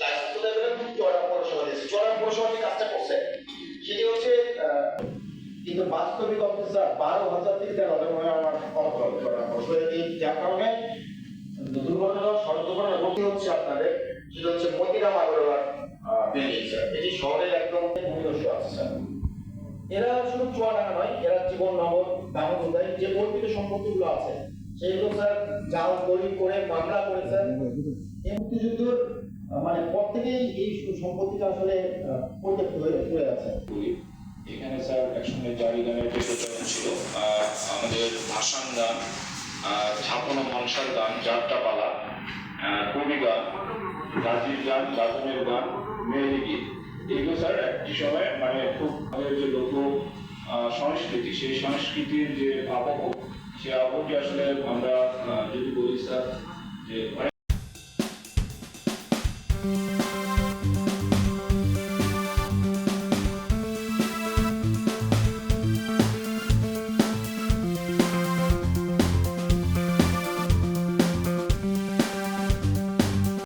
Licence কোথায় শুধু চুয়াডাঙ্গা নয় এরা জীবন নগর দামোদয় যে কল্পিত সম্পত্তিগুলো আছে সেগুলো স্যার জাল করে মামলা করে স্যার এই মুক্তিযুদ্ধের আহ, মানে পর থেকেই এই সম্পত্তিটা আসলে পরিত্যক্ত হয়ে পড়ে আছে। এখানে স্যার একসঙ্গে জারি গানের প্রচলন ছিল আমাদের ভাসান গান ছাপন মনসার গান যাত্রাপালা কবি গান, গাজির গান, গাজনের গান মেয়েলি গীত। এগুলো স্যার একটি সময় মানে খুব আমাদের যে লোক সংস্কৃতি, সেই সংস্কৃতির যে আবহ, সেই আবহটি আসলে আমরা যদি বলি স্যার যে you